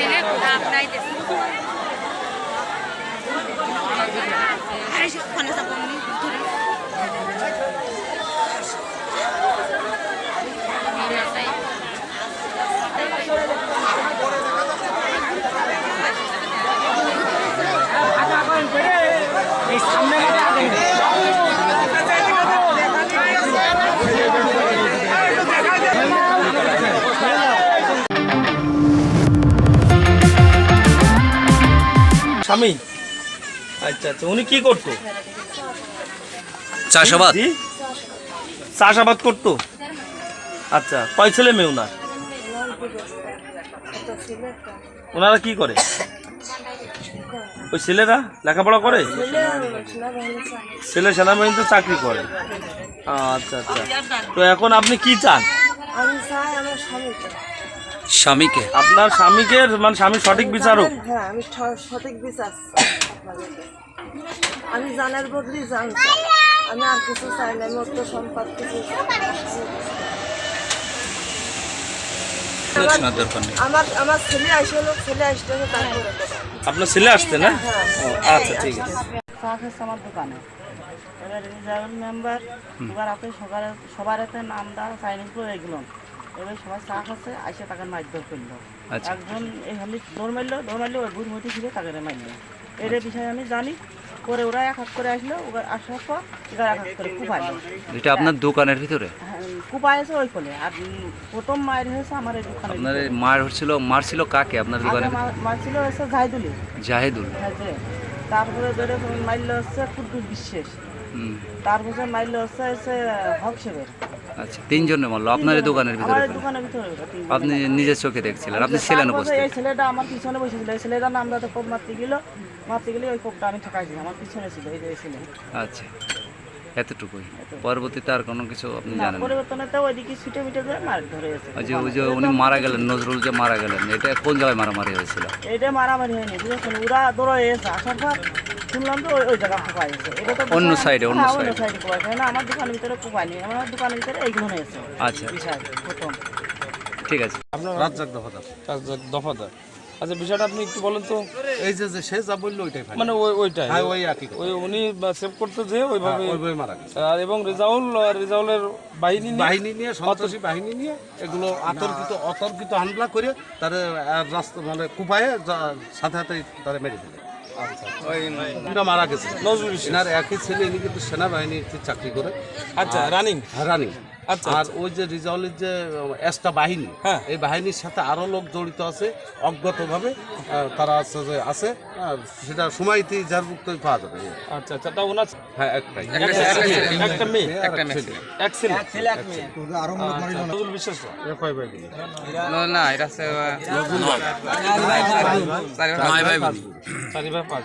দিলে দাম নাই স্বামী? আচ্ছা আচ্ছা উনি কি করতো? চাষাবাদ? চাষাবাদ করতো? আচ্ছা কয় ছেলে মেয়ে ওনার ওনারা কি করে? ওই ছেলেরা লেখাপড়া করে? ছেলে সেনাবাহিনীতে চাকরি করে। আচ্ছা আচ্ছা। তো এখন আপনি কি চান? আমি চাই আমার স্বামীকে? আপনার স্বামীকে মানে স্বামী সঠিক বিচারক? হ্যাঁ আমি স- সঠিক বিচার। আমি জানার বদলি জানছি আমি আর কিছু চাই না মোট তো সম্পদ কিছু আমার আমার ছেলে আসলো ছেলে তারপরে আপনার ছেলে আসছে না? হ্যাঁ আচ্ছা ঠিক আছে। আমার দোকানে। এবার রিজার্ভ মেম্বার এবার আপনি সবার সবার এতে নামটা সাইনিং করে এগুলো এবার সবাই চা খাচ্ছে আইসে তাকে মারধর করল। আচ্ছা। একজন হলি দৌড় মারলো দৌড় মারলো ফিরে তাকে মারলো। এর বিষয়ে আমি জানি। পরে ওরা এক হাত করে আসলো ওরা আসার পর এবার এক হাত করে কুপাইলো এটা আপনার দোকানের ভিতরে? হ্যাঁ, কুপাই আছে ওই কোলে। আর প্রথম মায়ের হয়েছে আমার এই দোকানে আপনার মার হচ্ছিল মারছিল কাকে আপনার দোকানে মারছিল হচ্ছে জাহিদুলি। জাহেদুল। হ্যাঁ তারপরে ধরে মারলো হচ্ছে কুদ্দুস বিশ্বাস। তারপরে মাইল হচ্ছে হচ্ছে হক সেবের আচ্ছা তিনজনে মারলো আপনার দোকানের ভিতরে। আপনি নিজের চোখে দেখছিলেন আপনি ছিলেন উপস্থিত। এই ছেলেটা আমার পিছনে বসেছিল এই ছেলেটা নাম দাতে কোপ মারতে গেল মারতে গেলে ওই কোপটা আমি ঠকাইছি আমার পিছনে ছিল এই যে ছেলে। আচ্ছা এতটুকুই। পরবর্তীতে আর কোনো কিছু আপনি জানেন পরিবর্তনে তো ওইদিকে ছুটে মিটে ধরে মার ধরে ওই যে ওই যে উনি মারা গেলেন নজরুল যে মারা গেলেন এটা কোন জায়গায় মারামারি হয়েছিল? এইটা মারামারি হয়নি বুঝেছেন? ওরা দৌড়ে এসে আসার পর শুনলাম তো ওই ওই জায়গা কোপাই গেছে এটা তো অন্য এ, অন্য হ্যাঁ, সাইডে কোপাই না আমার দোকানের ভিতরে কোপাইনি আমার দোকানের ভিতরে এইগুলো হয়েছে আচ্ছা। প্রথম। ঠিক আছে। আপনার রাজ্জাক দফাদার। দফাদার। আচ্ছা বিষয়টা আপনি একটু বলেন তো। এই যে যে সে যা বলল ওইটাই মানে ওই ওইটাই। হ্যাঁ ওই একই ওই উনি সেভ করতে যে ওইভাবে ওই বই মারা গেছে। আর এবং রেজাউল রেজাউলের বাহিনী নিয়ে বাহিনী নিয়ে সন্ত্রাসী বাহিনী নিয়ে এগুলো আতর্কিত অতর্কিত হামলা করে তার রাস্তা মানে কুপায়ে সাথে সাথে তারা মেরে দিলে ওইটা মারা গেছে। নজরুল। এনার একই ছেলে ইনি কিন্তু সেনাবাহিনীতে চাকরি করে। আচ্ছা রানিং? রানিং। আচ্ছা, আর ওই যে রিজাউলের যে এসটা বাহিনী হ্যাঁ। এই বাহিনীর সাথে আরও লোক জড়িত আছে অজ্ঞাতভাবে তারা আছে যে আছে সেটা সময়তে যার মুক্তই পাওয়া যাবে। আচ্ছা আচ্ছা তা ওনার হ্যাঁ একটাই। একটা মেয়ে। একটা ছেলে এক ছেলে আচ্ছা, নজরুল বিশ্বাস না এটা হচ্ছে নয়। ভাই বোন। চারি ভাই পাঁচ।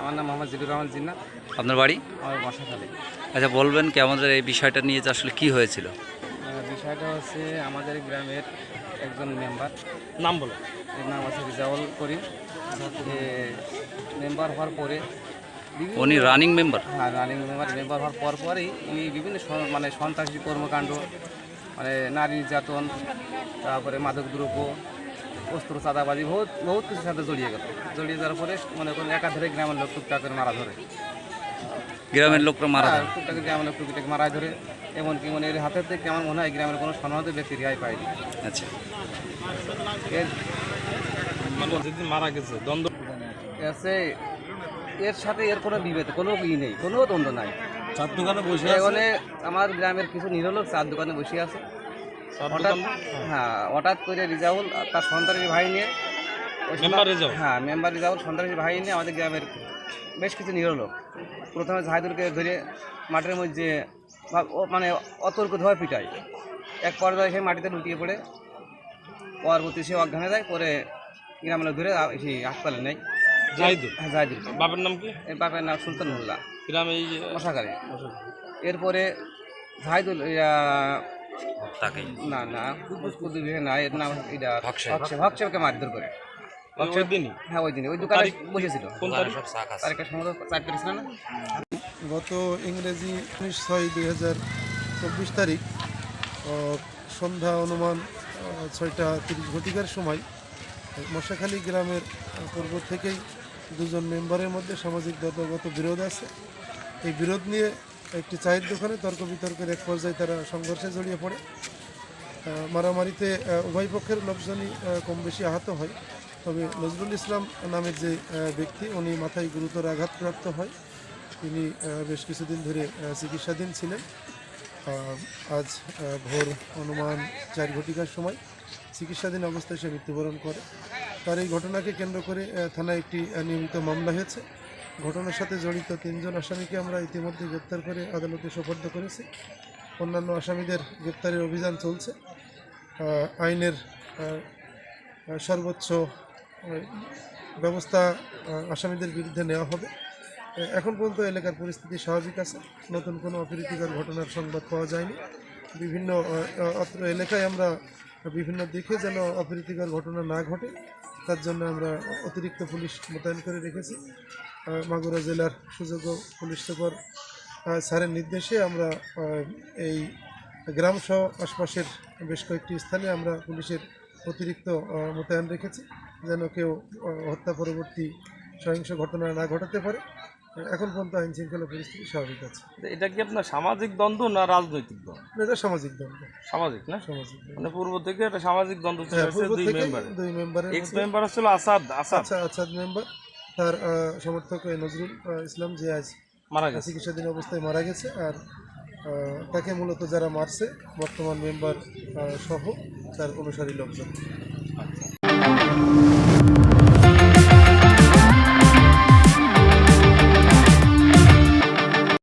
আমার নাম মোহাম্মদ জিদুর রহমান জিন্না আপনার বাড়ি? আমার বসাখালে। আচ্ছা বলবেন কি আমাদের এই বিষয়টা নিয়ে যে আসলে কি হয়েছিল? বিষয়টা হচ্ছে আমাদের গ্রামের একজন মেম্বার। নাম বলো। এর নাম আছে রিজাউল করিম। মেম্বার হওয়ার পরে উনি রানিং মেম্বার হ্যাঁ রানিং মেম্বার মেম্বার হওয়ার পর পরেই উনি বিভিন্ন মানে সন্ত্রাসী কর্মকাণ্ড মানে নারী নির্যাতন তারপরে মাদক দ্রব্য অস্ত্র চাঁদাবাজি বহুত বহুত কিছুর সাথে জড়িয়ে গেল। জড়িয়ে যাওয়ার পরে মনে করেন একাধারে গ্রামের লোক টুকটাক করে মারা ধরে। গ্রামের লোকরা মারা হ্যাঁ, যায় টুকটাক গ্রামের লোক টুকটাক মারা ধরে। এমনকি মানে এর হাতের থেকে আমার মনে হয় গ্রামের কোনো সম্মানিত ব্যক্তি রেহাই পায়নি। আচ্ছা। এর মানে যেদিন মারা গেছে দ্বন্দ্ব এর সাথে এর কোনো বিভেদ কোনো ই নেই কোনো দ্বন্দ্ব নাই। চার দোকানে বসে এখানে আমার গ্রামের কিছু নিরলোক চার দোকানে বসে আছে। হঠাৎ হ্যাঁ হঠাৎ করে রিজাউল আর তার সন্ত্রাসী ভাই নিয়ে? হ্যাঁ মেম্বার রিজাউল সন্ত্রাসী ভাই নিয়ে আমাদের গ্রামের বেশ কিছু নিরীহ লোক প্রথমে জাহিদুলকে ধরে মাঠের মধ্যে মানে অতর্ক ধোয়া পিটায়। এক পর্যায়ে সে মাটিতে লুটিয়ে পড়ে। পরবর্তী সে অজ্ঞান যায় পরে গ্রামের লোক ধরে সেই হাসপাতালে নেই জাহিদুল। হ্যাঁ জাহিদুল। বাবার নাম কি? বাপের নাম সুলতান মোল্লা। গ্রামে এই মশাকারী এরপরে জাহিদুল ইয়া, না না কুদ্দুস কুদ্দুস না এর নাম এটা ভক্সে ভক্সেকে মারধর করে। ওই দিনই? হ্যাঁ ওই দিনে ওই দোকানে বসেছিল। কোন তারিখ? তারিখের সম্ভবত চার তারিখ ছিল না? গত ইংরেজি উনিশ ছয় দুই হাজার চব্বিশ তারিখ সন্ধ্যা অনুমান ছয়টা তিরিশ ঘটিকার সময় মশাখালী গ্রামের পূর্ব থেকেই দুজন মেম্বারের মধ্যে সামাজিক দলগত বিরোধ আছে। এই বিরোধ নিয়ে একটি চায়ের দোকানে তর্ক বিতর্কের এক পর্যায়ে তারা সংঘর্ষে জড়িয়ে পড়ে। মারামারিতে উভয় পক্ষের লোকজনই কম বেশি আহত হয়। তবে নজরুল ইসলাম নামের যে ব্যক্তি, উনি মাথায় গুরুতর আঘাতপ্রাপ্ত হয়। তিনি বেশ কিছুদিন ধরে চিকিৎসাধীন ছিলেন। আজ ভোর অনুমান চার ঘটিকার সময় চিকিৎসাধীন অবস্থায় সে মৃত্যুবরণ করে। তার এই ঘটনাকে কেন্দ্র করে থানায় একটি নিয়মিত মামলা হয়েছে। ঘটনার সাথে জড়িত তিনজন আসামিকে আমরা ইতিমধ্যে গ্রেপ্তার করে আদালতে সোপর্দ করেছি। অন্যান্য আসামিদের গ্রেপ্তারের অভিযান চলছে। আইনের সর্বোচ্চ ব্যবস্থা আসামিদের বিরুদ্ধে নেওয়া হবে। এখন পর্যন্ত এলাকার পরিস্থিতি স্বাভাবিক আছে। নতুন কোনো অপ্রীতিকর ঘটনার সংবাদ পাওয়া যায়নি। বিভিন্ন এলাকায় আমরা বিভিন্ন দিকে যেন অপ্রীতিকর ঘটনা না ঘটে। তার জন্য আমরা অতিরিক্ত পুলিশ মোতায়েন করে রেখেছি। মাগুরা জেলার সুযোগ্য পুলিশ সুপার স্যারের নির্দেশে আমরা এই গ্রামসহ আশপাশের বেশ কয়েকটি স্থানে আমরা পুলিশের অতিরিক্ত মোতায়েন রেখেছি। যেন কেউ হত্যা পরবর্তী সহিংস ঘটনা না ঘটাতে পারে। এখন পর্যন্ত আইন শৃঙ্খলা পরিস্থিতি স্বাভাবিক আছে। এটা কি আপনার সামাজিক দ্বন্দ্ব না রাজনৈতিক দ্বন্দ্ব? এটা সামাজিক দ্বন্দ্ব। সামাজিক না? সামাজিক মানে পূর্ব থেকে একটা সামাজিক দ্বন্দ্ব হ্যাঁ, দুই মেম্বার দুই মেম্বারের এক্স মেম্বার ছিল আসাদ আসাদ। আচ্ছা আচ্ছাদ মেম্বার তার সমর্থক নজরুল ইসলাম যে আজ মারা গেছে। চিকিৎসাধীন অবস্থায় মারা গেছে আর তাকে মূলত যারা মারছে বর্তমান মেম্বার সহ তার অনুসারী লোকজন।